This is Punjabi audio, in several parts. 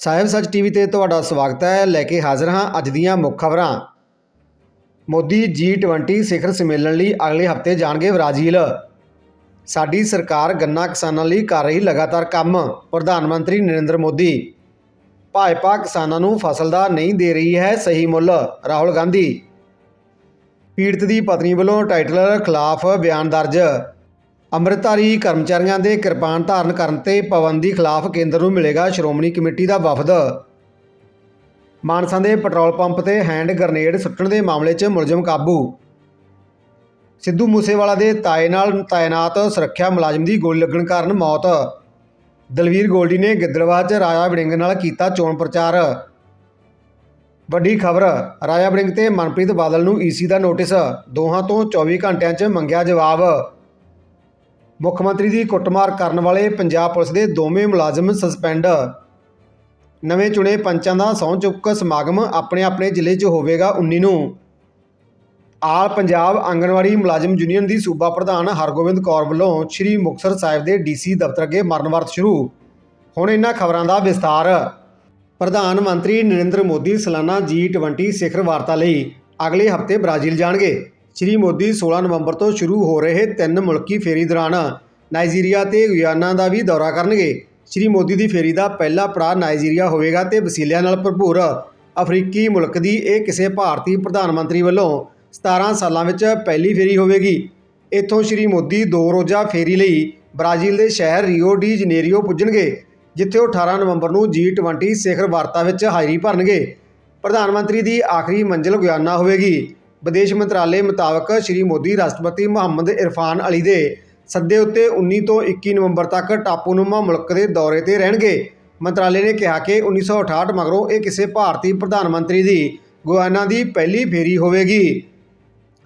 ਸਾਹਿਬ ਸੱਚ ਟੀਵੀ ਤੇ ਤੁਹਾਡਾ ਸਵਾਗਤ ਹੈ। ਲੈ ਕੇ ਹਾਜ਼ਰ ਹਾਂ ਅੱਜ ਦੀਆਂ ਮੁੱਖ ਖਬਰਾਂ। ਮੋਦੀ G20 ਸਿਖਰ ਸੰਮੇਲਨ ਲਈ ਅਗਲੇ ਹਫ਼ਤੇ ਜਾਣਗੇ ਬ੍ਰਾਜ਼ੀਲ। ਸਾਡੀ ਸਰਕਾਰ ਗੰਨਾ ਕਿਸਾਨਾਂ ਲਈ ਕਰ ਰਹੀ ਲਗਾਤਾਰ ਕੰਮ, ਪ੍ਰਧਾਨ ਮੰਤਰੀ ਨਰਿੰਦਰ ਮੋਦੀ। ਭਾਜਪਾ ਕਿਸਾਨਾਂ ਨੂੰ ਫਸਲ ਦਾ ਨਹੀਂ ਦੇ ਰਹੀ ਹੈ ਸਹੀ ਮੁੱਲ, ਰਾਹੁਲ ਗਾਂਧੀ। ਪੀੜਤ ਦੀ ਪਤਨੀ ਵੱਲੋਂ ਟਾਈਟਲਰ ਖਿਲਾਫ ਬਿਆਨ ਦਰਜ। ਅੰਮ੍ਰਿਤਧਾਰੀ ਕਰਮਚਾਰੀਆਂ ਦੇ ਕਿਰਪਾਨ ਧਾਰਨ ਕਰਨ ਤੇ ਪਾਬੰਦੀ ਖਿਲਾਫ ਕੇਂਦਰ ਨੂੰ ਮਿਲੇਗਾ ਸ਼੍ਰੋਮਣੀ ਕਮੇਟੀ ਦਾ ਵਫਦ। ਮਾਨਸਾ ਦੇ ਪੈਟਰੋਲ ਪੰਪ ਤੇ ਹੈਂਡ ਗ੍ਰਨੇਡ ਸੁੱਟਣ ਦੇ ਮਾਮਲੇ 'ਚ ਮੁਲਜ਼ਮ ਕਾਬੂ। ਸਿੱਧੂ ਮੂਸੇਵਾਲਾ ਦੇ ਤਾਏ ਨਾਲ ਤਾਇਨਾਤ ਸੁਰੱਖਿਆ ਮੁਲਾਜ਼ਮ ਦੀ ਗੋਲੀ ਲੱਗਣ ਕਾਰਨ ਮੌਤ। ਦਲਵੀਰ ਗੋਲਡੀ ਨੇ ਗਿੱਦੜਵਾਹ 'ਚ ਰਾਜਾ ਵੜਿੰਗ ਨਾਲ ਕੀਤਾ ਚੋਣ ਪ੍ਰਚਾਰ। ਵੱਡੀ ਖਬਰ ਰਾਜਾ ਵੜਿੰਗ ਤੇ ਮਨਪ੍ਰੀਤ ਬਾਦਲ ਨੂੰ ਈਸੀ ਦਾ ਨੋਟਿਸ। ਦੋਹਾਂ ਤੋਂ 24 ਘੰਟਿਆਂ 'ਚ ਮੰਗਿਆ ਜਵਾਬ। ਮੁੱਖ ਮੰਤਰੀ ਦੀ ਕੁੱਟਮਾਰ ਕਰਨ ਵਾਲੇ ਪੰਜਾਬ ਪੁਲਿਸ ਦੇ ਦੋਵੇਂ ਮੁਲਾਜ਼ਮ ਸਸਪੈਂਡ ਨਵੇਂ ਚੁਣੇ ਪੰਚਾਂ ਦਾ ਸਹੁੰ ਚੁੱਕ ਸਮਾਗਮ ਆਪਣੇ ਆਪਣੇ ਜ਼ਿਲ੍ਹੇ 'ਚ ਹੋਵੇਗਾ 19 ਨੂੰ। ਆਲ ਪੰਜਾਬ ਆਂਗਣਵਾੜੀ ਮੁਲਾਜ਼ਮ ਯੂਨੀਅਨ ਦੀ ਸੂਬਾ ਪ੍ਰਧਾਨ ਹਰਗੋਬਿੰਦ ਕੌਰ ਵੱਲੋਂ ਸ੍ਰੀ ਮੁਕਤਸਰ ਸਾਹਿਬ ਦੇ ਡੀਸੀ ਦਫ਼ਤਰ ਅੱਗੇ ਮਰਨ ਵਰਤ ਸ਼ੁਰੂ। ਹੁਣ ਇਹਨਾਂ ਖਬਰਾਂ ਦਾ ਵਿਸਤਾਰ ਪ੍ਰਧਾਨ ਮੰਤਰੀ ਨਰਿੰਦਰ ਮੋਦੀ ਸਾਲਾਨਾ G20 ਸਿਖਰ ਵਾਰਤਾ ਲਈ ਅਗਲੇ ਹਫ਼ਤੇ ਬ੍ਰਾਜ਼ੀਲ ਜਾਣਗੇ। ਸ਼੍ਰੀ ਮੋਦੀ 16 ਨਵੰਬਰ ਤੋਂ ਸ਼ੁਰੂ ਹੋ ਰਹੇ ਤਿੰਨ ਮੁਲਕੀ ਫੇਰੀ ਦੌਰਾਨ ਨਾਈਜੀਰੀਆ ਤੇ ਗੁਆਨਾ ਦਾ ਵੀ ਦੌਰਾ ਕਰਨਗੇ। ਸ਼੍ਰੀ ਮੋਦੀ ਦੀ ਫੇਰੀ ਦਾ ਪਹਿਲਾ ਪੜਾਅ ਨਾਈਜੀਰੀਆ ਹੋਵੇਗਾ ਤੇ ਵਸੀਲਿਆਂ ਨਾਲ ਭਰਪੂਰ ਅਫਰੀਕੀ ਮੁਲਕ ਦੀ ਇਹ ਕਿਸੇ ਭਾਰਤੀ ਪ੍ਰਧਾਨ ਮੰਤਰੀ ਵੱਲੋਂ 17 ਸਾਲਾਂ ਵਿੱਚ ਪਹਿਲੀ ਫੇਰੀ ਹੋਵੇਗੀ। ਇੱਥੋਂ ਸ਼੍ਰੀ ਮੋਦੀ ਦੋ ਰੋਜ਼ਾ ਫੇਰੀ ਲਈ ਬ੍ਰਾਜ਼ੀਲ ਦੇ ਸ਼ਹਿਰ ਰੀਓ ਡੀ ਜਨੇਰੀਓ ਪੁੱਜਣਗੇ, ਜਿੱਥੇ ਉਹ 18 ਨਵੰਬਰ ਨੂੰ G20 ਸਿਖਰ ਵਾਰਤਾ ਵਿੱਚ ਹਾਜ਼ਰੀ ਭਰਨਗੇ। ਪ੍ਰਧਾਨ ਮੰਤਰੀ ਦੀ ਆਖਰੀ ਮੰਜ਼ਿਲ ਗੁਆਨਾ ਹੋਵੇਗੀ। ਵਿਦੇਸ਼ ਮੰਤਰਾਲੇ ਮੁਤਾਬਕ ਸ਼੍ਰੀ ਮੋਦੀ ਰਾਸ਼ਟਰਪਤੀ ਮੁਹੰਮਦ ਇਰਫਾਨ ਅਲੀ ਦੇ ਸੱਦੇ ਉੱਤੇ 19 ਤੋਂ 21 ਨਵੰਬਰ ਤੱਕ ਟਾਪੂਨੁਮਾ ਮੁਲਕ ਦੇ ਦੌਰੇ ਤੇ ਰਹਿਣਗੇ। ਮੰਤਰਾਲੇ ਨੇ ਕਿਹਾ ਕਿ 1968 ਮਗਰੋਂ ਇਹ ਕਿਸੇ ਭਾਰਤੀ ਪ੍ਰਧਾਨ ਮੰਤਰੀ ਦੀ ਗੁਆਨਾ ਦੀ ਪਹਿਲੀ ਫੇਰੀ ਹੋਵੇਗੀ।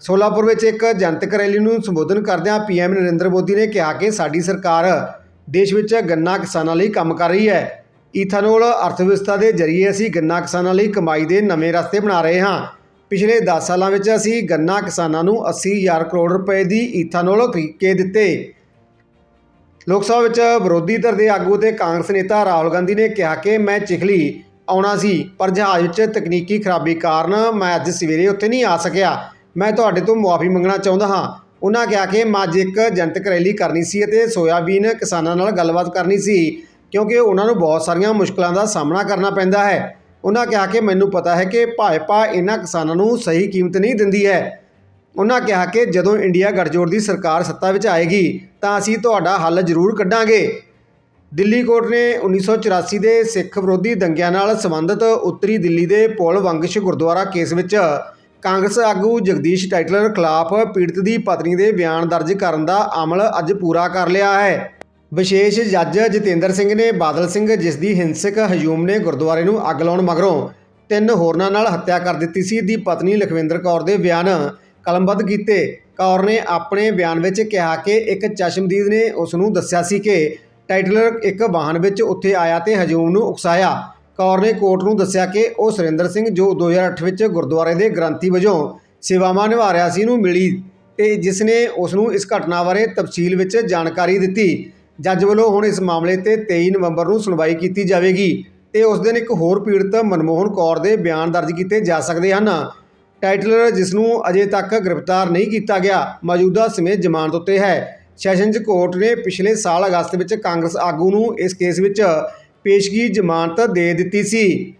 ਸੋਲਾਪੁਰ ਵਿੱਚ ਇੱਕ ਜਨਤਕ ਰੈਲੀ ਨੂੰ ਸੰਬੋਧਨ ਕਰਦਿਆਂ ਪੀਐਮ ਨਰਿੰਦਰ ਮੋਦੀ ਨੇ ਕਿਹਾ ਕਿ ਸਾਡੀ ਸਰਕਾਰ ਦੇਸ਼ ਵਿੱਚ ਗੰਨਾ ਕਿਸਾਨਾਂ ਲਈ ਕੰਮ ਕਰ ਰਹੀ ਹੈ। ਈਥਾਨੋਲ ਅਰਥਵਿਵਸਥਾ ਦੇ ਜ਼ਰੀਏ ਅਸੀਂ ਗੰਨਾ ਕਿਸਾਨਾਂ ਲਈ ਕਮਾਈ ਦੇ ਨਵੇਂ ਰਸਤੇ ਬਣਾ ਰਹੇ ਹਾਂ। ਪਿਛਲੇ 10 ਸਾਲਾਂ ਵਿੱਚ ਅਸੀਂ ਗੰਨਾ ਕਿਸਾਨਾਂ ਨੂੰ 80000 ਕਰੋੜ ਰੁਪਏ ਦੀ ਈਥਾਨੋਲ ਖਰੀਦ ਕੇ ਦਿੱਤੇ। ਲੋਕ ਸਭਾ ਵਿੱਚ ਵਿਰੋਧੀ ਧਿਰ ਦੇ ਆਗੂ ਤੇ ਕਾਂਗਰਸ ਨੇਤਾ ਰਾਹੁਲ ਗਾਂਧੀ ਨੇ ਕਿਹਾ ਕਿ ਮੈਂ ਚਿਖਲੀ ਆਉਣਾ ਸੀ, ਪਰ ਜਹਾਜ਼ ਵਿੱਚ ਤਕਨੀਕੀ ਖਰਾਬੀ ਕਾਰਨ ਮੈਂ ਅੱਜ ਸਵੇਰੇ ਉੱਥੇ ਨਹੀਂ ਆ ਸਕਿਆ। ਮੈਂ ਤੁਹਾਡੇ ਤੋਂ ਮੁਆਫੀ ਮੰਗਣਾ ਚਾਹੁੰਦਾ ਹਾਂ। ਉਹਨਾਂ ਕਿਹਾ ਕਿ ਮੈਂ ਅੱਜ ਇੱਕ ਜਨਤਕ ਰੈਲੀ ਕਰਨੀ ਸੀ ਅਤੇ ਸੋਇਆਬੀਨ ਕਿਸਾਨਾਂ ਨਾਲ ਗੱਲਬਾਤ ਕਰਨੀ ਸੀ, ਕਿਉਂਕਿ ਉਹਨਾਂ ਨੂੰ ਬਹੁਤ ਸਾਰੀਆਂ ਮੁਸ਼ਕਲਾਂ ਦਾ ਸਾਹਮਣਾ ਕਰਨਾ ਪੈਂਦਾ ਹੈ। ਉਹਨਾਂ ਕਿਹਾ ਕਿ ਮੈਨੂੰ ਪਤਾ ਹੈ ਕਿ ਭਾਜਪਾ ਇਹਨਾਂ ਕਿਸਾਨਾਂ ਨੂੰ ਸਹੀ ਕੀਮਤ ਨਹੀਂ ਦਿੰਦੀ ਹੈ। ਉਹਨਾਂ ਕਿਹਾ ਕਿ ਜਦੋਂ ਇੰਡੀਆ ਗਠਜੋੜ ਦੀ ਸਰਕਾਰ ਸੱਤਾ ਵਿੱਚ ਆਏਗੀ, ਤਾਂ ਅਸੀਂ ਤੁਹਾਡਾ ਹੱਲ ਜ਼ਰੂਰ ਕੱਢਾਂਗੇ। ਦਿੱਲੀ ਕੋਰਟ ਨੇ 1984 ਦੇ ਸਿੱਖ ਵਿਰੋਧੀ ਦੰਗਿਆਂ ਨਾਲ ਸੰਬੰਧਿਤ ਉੱਤਰੀ ਦਿੱਲੀ ਦੇ ਪੌਲ ਵੰਗਸ਼ ਗੁਰਦੁਆਰਾ ਕੇਸ ਵਿੱਚ ਕਾਂਗਰਸ ਆਗੂ ਜਗਦੀਸ਼ ਟਾਈਟਲਰ ਖਿਲਾਫ ਪੀੜਤ ਦੀ ਪਤਨੀ ਦੇ ਬਿਆਨ ਦਰਜ ਕਰਨ ਦਾ ਅਮਲ ਅੱਜ ਪੂਰਾ ਕਰ ਲਿਆ ਹੈ। ਵਿਸ਼ੇਸ਼ ਜੱਜ ਜਤਿੰਦਰ ਸਿੰਘ ਨੇ ਬਾਦਲ ਸਿੰਘ, ਜਿਸ ਦੀ ਹਿੰਸਕ ਹਜੂਮ ਨੇ ਗੁਰਦੁਆਰੇ ਨੂੰ ਅੱਗ ਲਾਉਣ ਮਗਰੋਂ ਤਿੰਨ ਹੋਰਨਾਂ ਨਾਲ ਹੱਤਿਆ ਕਰ ਦਿੱਤੀ ਸੀ, ਦੀ ਪਤਨੀ ਲਖਵਿੰਦਰ ਕੌਰ ਦੇ ਬਿਆਨ ਕਲਮਬੱਧ ਕੀਤੇ। ਕੌਰ ਨੇ ਆਪਣੇ ਬਿਆਨ ਵਿੱਚ ਕਿਹਾ ਕਿ ਇੱਕ ਚਸ਼ਮਦੀਦ ਨੇ ਉਸ ਨੂੰ ਦੱਸਿਆ ਸੀ ਕਿ ਟਾਈਟਲਰ ਇੱਕ ਵਾਹਨ ਵਿੱਚ ਉੱਥੇ ਆਇਆ ਤੇ ਹਜੂਮ ਨੂੰ ਉਕਸਾਇਆ। ਕੌਰ ਨੇ ਕੋਰਟ ਨੂੰ ਦੱਸਿਆ ਕਿ ਉਹ ਸੁਰਿੰਦਰ ਸਿੰਘ, ਜੋ 2008 ਵਿੱਚ ਗੁਰਦੁਆਰੇ ਦੇ ਗ੍ਰੰਥੀ ਵਜੋਂ ਸੇਵਾਵਾਂ ਨਿਭਾ ਰਿਹਾ ਸੀ, ਨੂੰ ਮਿਲੀ ਤੇ ਜਿਸ ਨੇ ਉਸ ਨੂੰ ਇਸ ਘਟਨਾ ਬਾਰੇ ਤਫਸੀਲ ਵਿੱਚ ਜਾਣਕਾਰੀ ਦਿੱਤੀ। ਜੱਜ ਵੱਲੋਂ ਹੁਣ ਇਸ ਮਾਮਲੇ ਤੇ 23 ਨਵੰਬਰ ਨੂੰ ਸੁਣਵਾਈ ਕੀਤੀ ਜਾਵੇਗੀ ਤੇ ਉਸ ਦਿਨ ਇੱਕ ਹੋਰ ਪੀੜਤ ਮਨਮੋਹਨ ਕੌਰ ਦੇ ਬਿਆਨ ਦਰਜ ਕੀਤੇ ਜਾ ਸਕਦੇ ਹਨ। ਟਾਈਟਲਰ ਜਿਸ ਨੂੰ ਅਜੇ ਤੱਕ ਗ੍ਰਿਫਤਾਰ ਨਹੀਂ ਕੀਤਾ ਗਿਆ, ਮੌਜੂਦਾ ਸਮੇਂ ਜ਼ਮਾਨਤ ਉੱਤੇ ਹੈ। ਸੈਸ਼ਨਜ਼ ਕੋਰਟ ਨੇ ਪਿਛਲੇ ਸਾਲ ਅਗਸਤ ਵਿੱਚ ਕਾਂਗਰਸ ਆਗੂ ਨੂੰ ਇਸ ਕੇਸ ਵਿੱਚ ਪੇਸ਼ਗੀ ਜ਼ਮਾਨਤ ਦੇ ਦਿੱਤੀ ਸੀ।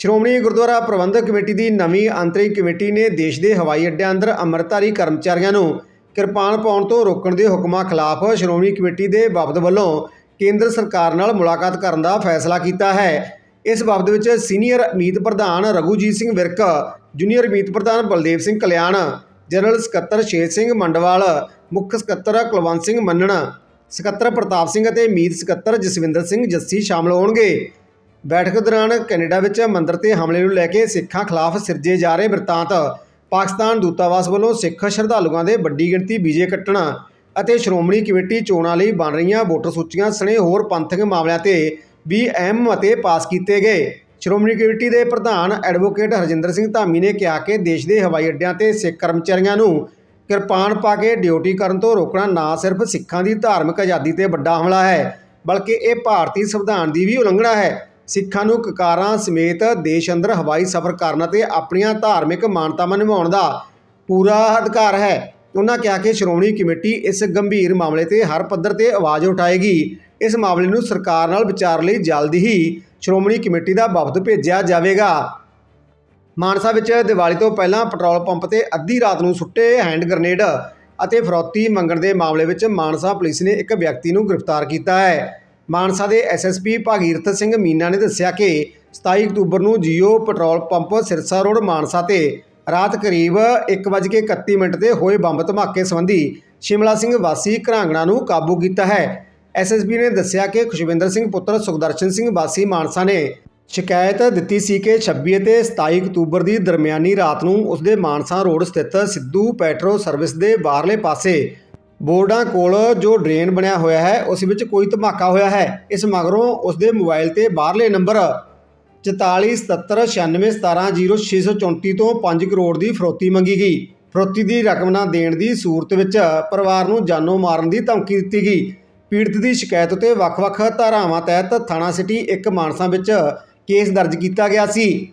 ਸ਼੍ਰੋਮਣੀ ਗੁਰਦੁਆਰਾ ਪ੍ਰਬੰਧਕ ਕਮੇਟੀ ਦੀ ਨਵੀਂ ਅੰਤਰਿਮ ਕਮੇਟੀ ਨੇ ਦੇਸ਼ ਦੇ ਹਵਾਈ ਅੱਡਿਆਂ ਅੰਦਰ ਅੰਮ੍ਰਿਤਧਾਰੀ ਕਰਮਚਾਰੀਆਂ ਨੂੰ ਕਿਰਪਾਨ ਪਾਉਣ ਤੋਂ ਰੋਕਣ ਦੇ ਹੁਕਮਾਂ ਖਿਲਾਫ ਸ਼੍ਰੋਮਣੀ ਕਮੇਟੀ ਦੇ ਬਾਬਤ ਵੱਲੋਂ ਕੇਂਦਰ ਸਰਕਾਰ ਨਾਲ ਮੁਲਾਕਾਤ ਕਰਨ ਦਾ ਫੈਸਲਾ ਕੀਤਾ ਹੈ। ਇਸ ਬਾਬਤ ਵਿੱਚ ਸੀਨੀਅਰ ਮੀਤ ਪ੍ਰਧਾਨ ਰਘੂਜੀਤ ਸਿੰਘ ਵਿਰਕ, ਜੂਨੀਅਰ ਮੀਤ ਪ੍ਰਧਾਨ ਬਲਦੇਵ ਸਿੰਘ ਕਲਿਆਣ, ਜਨਰਲ ਸਕੱਤਰ ਸ਼ੇਰ ਸਿੰਘ ਮੰਡਵਾਲ, ਮੁੱਖ ਸਕੱਤਰ ਕੁਲਵੰਤ ਸਿੰਘ ਮੰਨਣ, ਸਕੱਤਰ ਪ੍ਰਤਾਪ ਸਿੰਘ ਅਤੇ ਮੀਤ ਸਕੱਤਰ ਜਸਵਿੰਦਰ ਸਿੰਘ ਜੱਸੀ ਸ਼ਾਮਲ ਹੋਣਗੇ। ਬੈਠਕ ਦੌਰਾਨ ਕੈਨੇਡਾ ਵਿੱਚ ਮੰਦਰ ਤੇ ਹਮਲੇ ਨੂੰ ਲੈ ਕੇ ਸਿੱਖਾਂ ਖਿਲਾਫ ਸਿਰਜੇ ਜਾ ਰਹੇ ਬਿਰਤਾਂਤ ਪਾਕਿਸਤਾਨ ਦੂਤਾਵਾਸ ਵੱਲੋਂ ਸਿੱਖ ਸ਼ਰਧਾਲੂਆਂ ਦੇ ਵੱਡੀ ਗਿਣਤੀ ਵੀਜ਼ੇ ਕੱਟਣ ਅਤੇ ਸ਼੍ਰੋਮਣੀ ਕਮੇਟੀ ਚੋਣਾਂ ਲਈ ਬਣ ਰਹੀਆਂ ਵੋਟਰ ਸੂਚੀਆਂ ਸਣੇ ਹੋਰ ਪੰਥਕ ਮਾਮਲਿਆਂ ਤੇ ਵੀ ਅਹਿਮ ਮਤੇ ਪਾਸ ਕੀਤੇ ਗਏ। ਸ਼੍ਰੋਮਣੀ ਕਮੇਟੀ ਦੇ ਪ੍ਰਧਾਨ ਐਡਵੋਕੇਟ ਹਰਜਿੰਦਰ ਸਿੰਘ ਧਾਮੀ ਨੇ ਕਿਹਾ ਕਿ ਦੇਸ਼ ਦੇ ਹਵਾਈ ਅੱਡਿਆਂ ਤੇ ਸਿੱਖ ਕਰਮਚਾਰੀਆਂ ਨੂੰ ਕਿਰਪਾਨ ਪਾ ਕੇ ਡਿਊਟੀ ਕਰਨ ਤੋਂ ਰੋਕਣਾ ਨਾ ਸਿਰਫ ਸਿੱਖਾਂ ਦੀ ਧਾਰਮਿਕ ਆਜ਼ਾਦੀ ਤੇ ਵੱਡਾ ਹਮਲਾ ਹੈ, ਬਲਕਿ ਇਹ ਭਾਰਤੀ ਸੰਵਿਧਾਨ ਦੀ ਵੀ ਉਲੰਘਣਾ ਹੈ। ਸਿੱਖਾਂ ਨੂੰ ਕਕਾਰਾਂ ਸਮੇਤ ਦੇਸ਼ ਅੰਦਰ ਹਵਾਈ ਸਫ਼ਰ ਕਰਨ ਅਤੇ ਆਪਣੀਆਂ ਧਾਰਮਿਕ ਮਾਨਤਾਵਾਂ ਨਿਭਾਉਣ ਦਾ ਪੂਰਾ ਅਧਿਕਾਰ ਹੈ। ਉਹਨਾਂ ਕਿਹਾ ਕਿ ਸ਼੍ਰੋਮਣੀ ਕਮੇਟੀ ਇਸ ਗੰਭੀਰ ਮਾਮਲੇ ਤੇ ਹਰ ਪੱਧਰ ਤੇ ਆਵਾਜ਼ ਉਠਾਏਗੀ। ਇਸ ਮਾਮਲੇ ਨੂੰ ਸਰਕਾਰ ਨਾਲ ਵਿਚਾਰ ਲਈ ਜਲਦ ਹੀ ਸ਼੍ਰੋਮਣੀ ਕਮੇਟੀ ਦਾ ਵਫਦ ਭੇਜਿਆ ਜਾਵੇਗਾ। ਮਾਨਸਾ ਵਿੱਚ ਦੀਵਾਲੀ ਤੋਂ ਪਹਿਲਾਂ ਪੈਟਰੋਲ ਪੰਪ ਤੇ ਅੱਧੀ ਰਾਤ ਨੂੰ ਸੁੱਟੇ ਹੈਂਡ ਗ੍ਰਨੇਡ ਅਤੇ ਫਰੌਤੀ ਮੰਗਣ ਦੇ ਮਾਮਲੇ ਵਿੱਚ ਮਾਨਸਾ ਪੁਲਿਸ ਨੇ ਇੱਕ ਵਿਅਕਤੀ ਨੂੰ ਗ੍ਰਿਫਤਾਰ ਕੀਤਾ ਹੈ। ਮਾਨਸਾ ਦੇ ਐਸਐਸਪੀ ਭਾਗੀਰਥ ਸਿੰਘ ਮੀਨਾ ਨੇ ਦੱਸਿਆ ਕਿ 27 ਅਕਤੂਬਰ ਨੂੰ Jio petrol pump Sirsa road Mansa ਤੇ ਰਾਤ ਕਰੀਬ 1:31 ਮਿੰਟ ਤੇ ਹੋਏ ਬੰਬ ਧਮਾਕੇ ਸੰਬੰਧੀ ਸ਼ਿਮਲਾ ਸਿੰਘ ਵਾਸੀ ਘਰਾਂਗਣਾ ਨੂੰ ਕਾਬੂ ਕੀਤਾ ਹੈ। ਐਸਐਸਪੀ ਨੇ ਦੱਸਿਆ ਕਿ ਖੁਸ਼ਵਿੰਦਰ ਸਿੰਘ ਪੁੱਤਰ ਸੁਖਦਰਸ਼ਨ ਸਿੰਘ ਵਾਸੀ ਮਾਨਸਾ ਨੇ ਸ਼ਿਕਾਇਤ ਦਿੱਤੀ ਸੀ ਕਿ 26 ਅਤੇ 27 ਅਕਤੂਬਰ ਦੀ ਦਰਮਿਆਨੀ ਰਾਤ ਨੂੰ ਉਸਦੇ ਮਾਨਸਾ ਰੋਡ ਸਥਿਤ ਸਿੱਧੂ ਪੈਟਰੋ ਸਰਵਿਸ ਦੇ ਬਾਹਰਲੇ ਪਾਸੇ ਬੋਰਡਾਂ ਕੋਲ ਜੋ ਡਰੇਨ ਬਣਿਆ ਹੋਇਆ ਹੈ, ਉਸ ਵਿੱਚ ਕੋਈ ਧਮਾਕਾ ਹੋਇਆ ਹੈ। ਇਸ ਮਗਰੋਂ ਉਸਦੇ ਮੋਬਾਈਲ ਤੇ ਬਾਹਰਲੇ ਨੰਬਰ 447797170634 ਤੋਂ 5 ਕਰੋੜ ਦੀ ਫਰੋਤੀ ਮੰਗੀ ਗਈ। ਫਰੋਤੀ ਦੀ ਰਕਮ ਨਾ ਦੇਣ ਦੀ ਸੂਰਤ ਵਿੱਚ ਪਰਿਵਾਰ ਨੂੰ ਜਾਨੋਂ ਮਾਰਨ ਦੀ ਧਮਕੀ ਦਿੱਤੀ ਗਈ। ਪੀੜਤ ਦੀ ਸ਼ਿਕਾਇਤ ਉਤੇ ਵੱਖ-ਵੱਖ ਧਾਰਾਵਾਂ ਤਹਿਤ ਥਾਣਾ ਸਿਟੀ ਇੱਕ ਮਾਨਸਾ ਵਿੱਚ ਕੇਸ ਦਰਜ ਕੀਤਾ ਗਿਆ ਸੀ।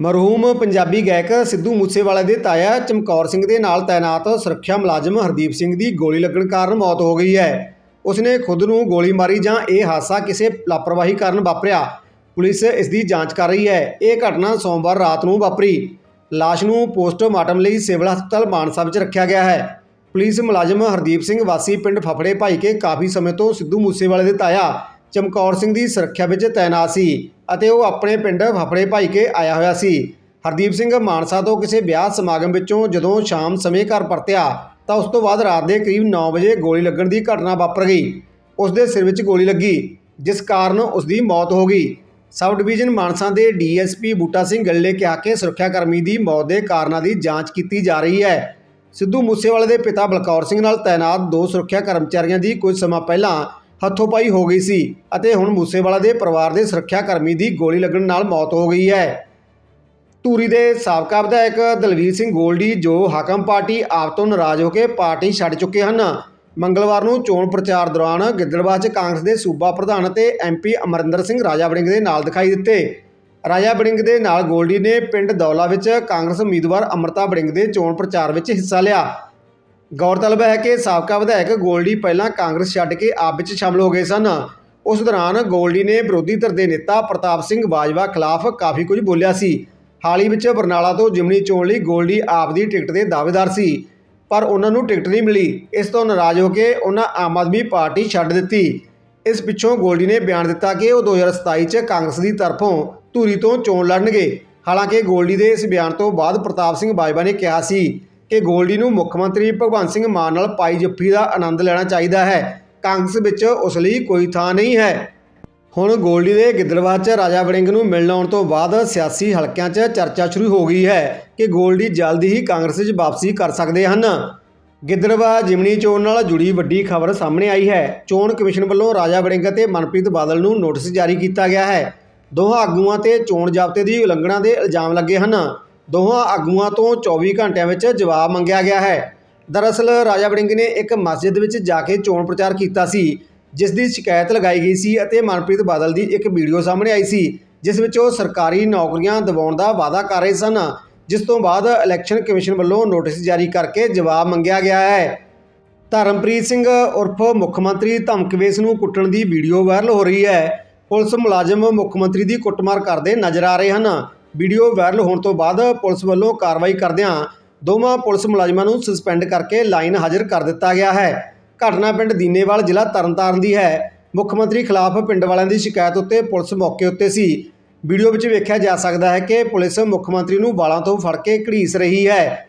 ਮਰਹੂਮ ਪੰਜਾਬੀ ਗਾਇਕ ਸਿੱਧੂ ਮੂਸੇਵਾਲੇ ਦੇ ਤਾਇਆ ਚਮਕੌਰ ਸਿੰਘ ਦੇ ਨਾਲ ਤਾਇਨਾਤ ਸੁਰੱਖਿਆ ਮੁਲਾਜ਼ਮ ਹਰਦੀਪ ਸਿੰਘ ਦੀ ਗੋਲੀ ਲੱਗਣ ਕਾਰਨ ਮੌਤ ਹੋ ਗਈ ਹੈ। ਉਸਨੇ ਖੁਦ ਨੂੰ ਗੋਲੀ ਮਾਰੀ ਜਾਂ ਇਹ ਹਾਦਸਾ ਕਿਸੇ ਲਾਪਰਵਾਹੀ ਕਾਰਨ ਵਾਪਰਿਆ। ਪੁਲਿਸ ਇਸ ਦੀ ਜਾਂਚ ਕਰ ਰਹੀ ਹੈ। ਇਹ ਘਟਨਾ ਸੋਮਵਾਰ ਰਾਤ ਨੂੰ ਵਾਪਰੀ। ਲਾਸ਼ ਨੂੰ ਪੋਸਟਮਾਰਟਮ ਲਈ ਸਿਵਲ ਹਸਪਤਾਲ ਮਾਨਸਾ ਵਿੱਚ ਰੱਖਿਆ ਗਿਆ ਹੈ। ਪੁਲਿਸ ਮੁਲਾਜ਼ਮ ਹਰਦੀਪ ਸਿੰਘ ਵਾਸੀ ਪਿੰਡ ਫਫੜੇ ਭਾਈ ਕੇ ਕਾਫੀ ਸਮੇਂ ਤੋਂ ਸਿੱਧੂ ਮੂਸੇਵਾਲੇ ਦੇ ਤਾਇਆ ਚਮਕੌਰ ਸਿੰਘ ਦੀ ਸੁਰੱਖਿਆ ਵਿੱਚ ਤਾਇਨਾਤ ਸੀ ਅਤੇ ਉਹ ਆਪਣੇ ਪਿੰਡ ਫਫੜੇ ਭਾਈ ਕੇ ਆਇਆ ਹੋਇਆ ਸੀ। ਹਰਦੀਪ ਸਿੰਘ ਮਾਨਸਾ ਤੋਂ ਕਿਸੇ ਵਿਆਹ ਸਮਾਗਮ ਵਿੱਚੋਂ ਜਦੋਂ ਸ਼ਾਮ ਸਮੇਂ ਘਰ ਪਰਤਿਆ ਤਾਂ ਉਸ ਤੋਂ ਬਾਅਦ ਰਾਤ ਦੇ ਕਰੀਬ 9 ਵਜੇ ਗੋਲੀ ਲੱਗਣ ਦੀ ਘਟਨਾ ਵਾਪਰ ਗਈ। ਉਸ ਦੇ ਸਿਰ ਵਿੱਚ ਗੋਲੀ ਲੱਗੀ, ਜਿਸ ਕਾਰਨ ਉਸ ਦੀ ਮੌਤ ਹੋ ਗਈ। ਸਬ ਡਿਵੀਜ਼ਨ ਮਾਨਸਾ ਦੇ ਡੀਐਸਪੀ ਬੂਟਾ ਸਿੰਘ ਗਿੱਲ ਨੇ ਕਿਹਾ ਕਿ ਸੁਰੱਖਿਆ ਕਰਮੀ ਦੀ ਮੌਤ ਦੇ ਕਾਰਨਾਂ ਦੀ ਜਾਂਚ ਕੀਤੀ ਜਾ ਰਹੀ ਹੈ। ਸਿੱਧੂ ਮੂਸੇਵਾਲੇ ਦੇ ਪਿਤਾ ਬਲਕੌਰ ਸਿੰਘ ਨਾਲ ਤਾਇਨਾਤ ਦੋ ਸੁਰੱਖਿਆ ਕਰਮਚਾਰੀਆਂ ਦੀ ਕੁਝ ਸਮਾਂ ਪਹਿਲਾਂ ਹੱਥੋਂ-ਪਾਈ ਹੋ ਗਈ ਸੀ ਅਤੇ ਹੁਣ ਮੂਸੇਵਾਲਾ ਦੇ ਪਰਿਵਾਰ ਦੇ ਸੁਰੱਖਿਆ ਕਰਮੀ ਦੀ ਗੋਲੀ ਲੱਗਣ ਨਾਲ ਮੌਤ ਹੋ ਗਈ ਹੈ। ਧੂਰੀ ਦੇ ਸਾਬਕਾ ਵਿਧਾਇਕ ਦਲਵੀਰ ਸਿੰਘ ਗੋਲਡੀ, ਜੋ ਹਾਕਮ ਪਾਰਟੀ ਆਪ ਤੋਂ ਨਾਰਾਜ਼ ਹੋ ਕੇ ਪਾਰਟੀ ਛੱਡ ਚੁੱਕੇ ਹਨ, ਮੰਗਲਵਾਰ ਨੂੰ ਚੋਣ ਪ੍ਰਚਾਰ ਦੌਰਾਨ ਗਿੱਦੜਬਾਹ 'ਚ ਕਾਂਗਰਸ ਦੇ ਸੂਬਾ ਪ੍ਰਧਾਨ ਅਤੇ ਐਮਪੀ ਅਮਰਿੰਦਰ ਸਿੰਘ ਰਾਜਾ ਵੜਿੰਗ ਦੇ ਨਾਲ ਦਿਖਾਈ ਦਿੱਤੇ। ਰਾਜਾ ਵੜਿੰਗ ਦੇ ਨਾਲ ਗੋਲਡੀ ਨੇ ਪਿੰਡ ਦੌਲਾ ਵਿੱਚ ਕਾਂਗਰਸ ਉਮੀਦਵਾਰ ਅਮਰਤਾ ਵੜਿੰਗ ਦੇ ਚੋਣ ਪ੍ਰਚਾਰ ਵਿੱਚ ਹਿੱਸਾ ਲਿਆ। ਗੌਰਤਲਬ ਹੈ ਕਿ ਸਾਬਕਾ ਵਿਧਾਇਕ ਗੋਲਡੀ ਪਹਿਲਾਂ ਕਾਂਗਰਸ ਛੱਡ ਕੇ ਆਪ ਵਿੱਚ ਸ਼ਾਮਲ ਹੋ ਗਏ ਸਨ। ਉਸ ਦੌਰਾਨ ਗੋਲਡੀ ਨੇ ਵਿਰੋਧੀ ਧਿਰ ਦੇ ਨੇਤਾ ਪ੍ਰਤਾਪ ਸਿੰਘ ਬਾਜਵਾ ਖਿਲਾਫ ਕਾਫੀ ਕੁਝ ਬੋਲਿਆ ਸੀ। ਹਾਲ ਹੀ ਵਿੱਚ ਬਰਨਾਲਾ ਤੋਂ ਜਿਮਨੀ ਚੋਣ ਲਈ ਗੋਲਡੀ ਆਪ ਦੀ ਟਿਕਟ ਦੇ ਦਾਅਵੇਦਾਰ ਸੀ। ਪਰ ਉਹਨਾਂ ਨੂੰ ਟਿਕਟ ਨਹੀਂ ਮਿਲੀ। ਇਸ ਤੋਂ ਨਾਰਾਜ਼ ਹੋ ਕੇ ਉਹਨਾਂ ਆਮ ਆਦਮੀ ਪਾਰਟੀ ਛੱਡ ਦਿੱਤੀ। ਇਸ ਪਿੱਛੋਂ ਗੋਲਡੀ ਨੇ ਬਿਆਨ ਦਿੱਤਾ ਕਿ ਉਹ 2027 'ਚ ਕਾਂਗਰਸ ਦੀ ਤਰਫੋਂ ਧੂਰੀ ਤੋਂ ਚੋਣ ਲੜਨਗੇ। ਹਾਲਾਂਕਿ ਗੋਲਡੀ ਦੇ ਇਸ ਬਿਆਨ ਤੋਂ ਬਾਅਦ ਪ੍ਰਤਾਪ ਸਿੰਘ ਬਾਜਵਾ ਨੇ ਕਿਹਾ ਸੀ ਕਿ ਗੋਲਡੀ ਨੂੰ ਮੁੱਖ ਮੰਤਰੀ ਭਗਵੰਤ ਸਿੰਘ ਮਾਨ ਨਾਲ ਪਾਈ ਜੱਫੀ ਦਾ ਆਨੰਦ ਲੈਣਾ ਚਾਹੀਦਾ ਹੈ। ਕਾਂਗਰਸ ਵਿੱਚ ਉਸ ਲਈ ਕੋਈ ਥਾਂ ਨਹੀਂ ਹੈ। ਹੁਣ ਗੋਲਡੀ ਦੇ ਗਿੱਦੜਬਾਹ 'ਚ ਰਾਜਾ ਵੜਿੰਗ ਨੂੰ ਮਿਲਣ ਆਉਣ ਤੋਂ ਬਾਅਦ ਸਿਆਸੀ ਹਲਕਿਆਂ 'ਚ ਚਰਚਾ ਸ਼ੁਰੂ ਹੋ ਗਈ ਹੈ ਕਿ ਗੋਲਡੀ ਜਲਦੀ ਹੀ ਕਾਂਗਰਸ 'ਚ ਵਾਪਸੀ ਕਰ ਸਕਦੇ ਹਨ। ਗਿੱਦੜਬਾਹ ਜਿਮਨੀ ਚੋਣ ਨਾਲ ਜੁੜੀ ਵੱਡੀ ਖਬਰ ਸਾਹਮਣੇ ਆਈ ਹੈ। ਚੋਣ ਕਮਿਸ਼ਨ ਵੱਲੋਂ ਰਾਜਾ ਵੜਿੰਗ ਅਤੇ ਮਨਪ੍ਰੀਤ ਬਾਦਲ ਨੂੰ ਨੋਟਿਸ ਜਾਰੀ ਕੀਤਾ ਗਿਆ ਹੈ। ਦੋਹਾਂ ਆਗੂਆਂ ਤੇ ਚੋਣ ਜ਼ਾਬਤੇ ਦੀ ਉਲੰਘਣਾ ਦੇ ਇਲਜ਼ਾਮ ਲੱਗੇ ਹਨ। ਦੋਹਾਂ ਆਗੂਆਂ ਤੋਂ 24 ਘੰਟਿਆਂ ਵਿੱਚ ਜਵਾਬ ਮੰਗਿਆ ਗਿਆ ਹੈ। ਦਰਅਸਲ, ਰਾਜਾ ਵੜਿੰਗ ਨੇ ਇੱਕ ਮਸਜਿਦ ਵਿੱਚ ਜਾ ਕੇ ਚੋਣ ਪ੍ਰਚਾਰ ਕੀਤਾ ਸੀ, ਜਿਸ ਦੀ ਸ਼ਿਕਾਇਤ ਲਗਾਈ ਗਈ ਸੀ ਅਤੇ ਮਨਪ੍ਰੀਤ ਬਾਦਲ ਦੀ ਇੱਕ ਵੀਡੀਓ ਸਾਹਮਣੇ ਆਈ ਸੀ, ਜਿਸ ਵਿੱਚ ਉਹ ਸਰਕਾਰੀ ਨੌਕਰੀਆਂ ਦਿਵਾਉਣ ਦਾ ਵਾਅਦਾ ਕਰ ਰਹੇ ਸਨ, ਜਿਸ ਤੋਂ ਬਾਅਦ ਇਲੈਕਸ਼ਨ ਕਮਿਸ਼ਨ ਵੱਲੋਂ ਨੋਟਿਸ ਜਾਰੀ ਕਰਕੇ ਜਵਾਬ ਮੰਗਿਆ ਗਿਆ ਹੈ। ਧਰਮਪ੍ਰੀਤ ਸਿੰਘ ਉਰਫ ਮੁੱਖ ਮੰਤਰੀ ਧਮਕਵੇਸ ਨੂੰ ਕੁੱਟਣ ਦੀ ਵੀਡੀਓ ਵਾਇਰਲ ਹੋ ਰਹੀ ਹੈ। ਪੁਲਿਸ ਮੁਲਾਜ਼ਮ ਮੁੱਖ ਮੰਤਰੀ ਦੀ ਕੁੱਟਮਾਰ ਕਰਦੇ ਨਜ਼ਰ ਆ ਰਹੇ ਹਨ। ਵੀਡੀਓ ਵਾਇਰਲ ਹੋਣ ਤੋਂ ਬਾਅਦ ਪੁਲਿਸ ਵੱਲੋਂ ਕਾਰਵਾਈ ਕਰਦਿਆਂ ਦੋਵਾਂ ਪੁਲਿਸ ਮੁਲਾਜ਼ਮਾਂ ਨੂੰ ਸਸਪੈਂਡ ਕਰਕੇ ਲਾਈਨ ਹਾਜ਼ਰ ਕਰ ਦਿੱਤਾ ਗਿਆ ਹੈ। ਘਟਨਾ ਪਿੰਡ ਦੀਨੇਵਾਲ ਜ਼ਿਲ੍ਹਾ ਤਰਨਤਾਰਨ ਦੀ ਹੈ। ਮੁੱਖ ਮੰਤਰੀ ਖਿਲਾਫ ਪਿੰਡ ਵਾਲਿਆਂ ਦੀ ਸ਼ਿਕਾਇਤ ਉੱਤੇ ਪੁਲਿਸ ਮੌਕੇ ਉੱਤੇ ਸੀ। ਵੀਡੀਓ ਵਿੱਚ ਵੇਖਿਆ ਜਾ ਸਕਦਾ ਹੈ ਕਿ ਪੁਲਿਸ ਮੁੱਖ ਮੰਤਰੀ ਨੂੰ ਵਾਲਾਂ ਤੋਂ ਫੜ ਕੇ ਘੜੀਸ ਰਹੀ ਹੈ।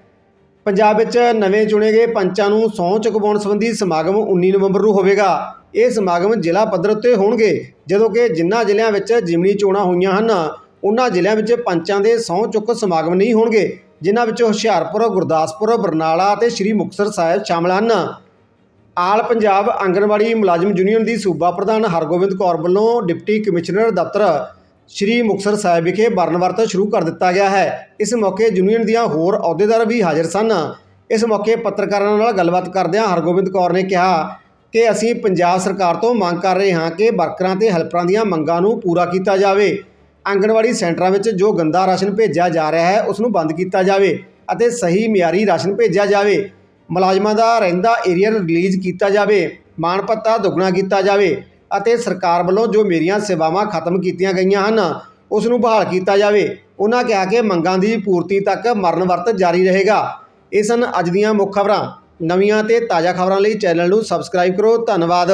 ਪੰਜਾਬ ਵਿੱਚ ਨਵੇਂ ਚੁਣੇ ਗਏ ਪੰਚਾਂ ਨੂੰ ਸਹੁੰ ਚੁਕਵਾਉਣ ਸੰਬੰਧੀ ਸਮਾਗਮ 19 ਨਵੰਬਰ ਨੂੰ ਹੋਵੇਗਾ। ਇਹ ਸਮਾਗਮ ਜ਼ਿਲ੍ਹਾ ਪੱਧਰ ਉੱਤੇ ਹੋਣਗੇ, ਜਦੋਂ ਕਿ ਜਿਨ੍ਹਾਂ ਜ਼ਿਲ੍ਹਿਆਂ ਵਿੱਚ ਜਿਮਨੀ ਚੋਣਾਂ ਹੋਈਆਂ ਹਨ ਉਹਨਾਂ ਜ਼ਿਲ੍ਹਿਆਂ ਵਿੱਚ ਪੰਚਾਂ ਦੇ ਸਹੁੰ ਚੁੱਕ ਸਮਾਗਮ ਨਹੀਂ ਹੋਣਗੇ, ਜਿਨ੍ਹਾਂ ਵਿੱਚ ਹੁਸ਼ਿਆਰਪੁਰ, ਗੁਰਦਾਸਪੁਰ, ਬਰਨਾਲਾ ਅਤੇ ਸ੍ਰੀ ਮੁਕਤਸਰ ਸਾਹਿਬ ਸ਼ਾਮਲ ਹਨ। ਆਲ ਪੰਜਾਬ ਆਂਗਣਵਾੜੀ ਮੁਲਾਜ਼ਮ ਯੂਨੀਅਨ ਦੀ ਸੂਬਾ ਪ੍ਰਧਾਨ ਹਰਗੋਬਿੰਦ ਕੌਰ ਵੱਲੋਂ ਡਿਪਟੀ ਕਮਿਸ਼ਨਰ ਦਫ਼ਤਰ ਸ਼੍ਰੀ ਮੁਕਤਸਰ ਸਾਹਿਬ ਵਿਖੇ ਬਰਨ ਵਰਤ ਸ਼ੁਰੂ ਕਰ ਦਿੱਤਾ ਗਿਆ ਹੈ। ਇਸ ਮੌਕੇ ਯੂਨੀਅਨ ਦੀਆਂ ਹੋਰ ਅਹੁਦੇਦਾਰ ਵੀ ਹਾਜ਼ਰ ਸਨ। ਇਸ ਮੌਕੇ ਪੱਤਰਕਾਰਾਂ ਨਾਲ ਗੱਲਬਾਤ ਕਰਦਿਆਂ ਹਰਗੋਬਿੰਦ ਕੌਰ ਨੇ ਕਿਹਾ ਕਿ ਅਸੀਂ ਪੰਜਾਬ ਸਰਕਾਰ ਤੋਂ ਮੰਗ ਕਰ ਰਹੇ ਹਾਂ ਕਿ ਵਰਕਰਾਂ ਤੇ ਹੈਲਪਰਾਂ ਦੀਆਂ ਮੰਗਾਂ ਨੂੰ ਪੂਰਾ ਕੀਤਾ ਜਾਵੇ। ਆਂਗਣਵਾੜੀ ਸੈਂਟਰਾਂ ਵਿੱਚ ਜੋ ਗੰਦਾ ਰਾਸ਼ਨ ਭੇਜਿਆ ਜਾ ਰਿਹਾ ਹੈ ਉਸ ਨੂੰ ਬੰਦ ਕੀਤਾ ਜਾਵੇ ਅਤੇ ਸਹੀ ਮਿਆਰੀ ਰਾਸ਼ਨ ਭੇਜਿਆ ਜਾਵੇ। ਮੁਲਾਜ਼ਮਾਂ ਦਾ ਰਹਿੰਦਾ ਏਰੀਆ ਰਿਲੀਜ਼ ਕੀਤਾ ਜਾਵੇ, ਮਾਣ ਭੱਤਾ ਦੁੱਗਣਾ ਕੀਤਾ ਜਾਵੇ ਅਤੇ ਸਰਕਾਰ ਵੱਲੋਂ ਜੋ ਮੇਰੀਆਂ ਸੇਵਾਵਾਂ ਖਤਮ ਕੀਤੀਆਂ ਗਈਆਂ ਹਨ ਉਸ ਨੂੰ ਬਹਾਲ ਕੀਤਾ ਜਾਵੇ। ਉਹਨਾਂ ਕਿਹਾ ਕਿ ਮੰਗਾਂ ਦੀ ਪੂਰਤੀ ਤੱਕ ਮਰਨ ਵਰਤ ਜਾਰੀ ਰਹੇਗਾ। ਇਹ ਸਨ ਅੱਜ ਦੀਆਂ ਮੁੱਖ ਖਬਰਾਂ। ਨਵੀਆਂ ਤੇ ਤਾਜ਼ਾ ਖਬਰਾਂ ਲਈ ਚੈਨਲ ਨੂੰ ਸਬਸਕ੍ਰਾਈਬ ਕਰੋ। ਧੰਨਵਾਦ।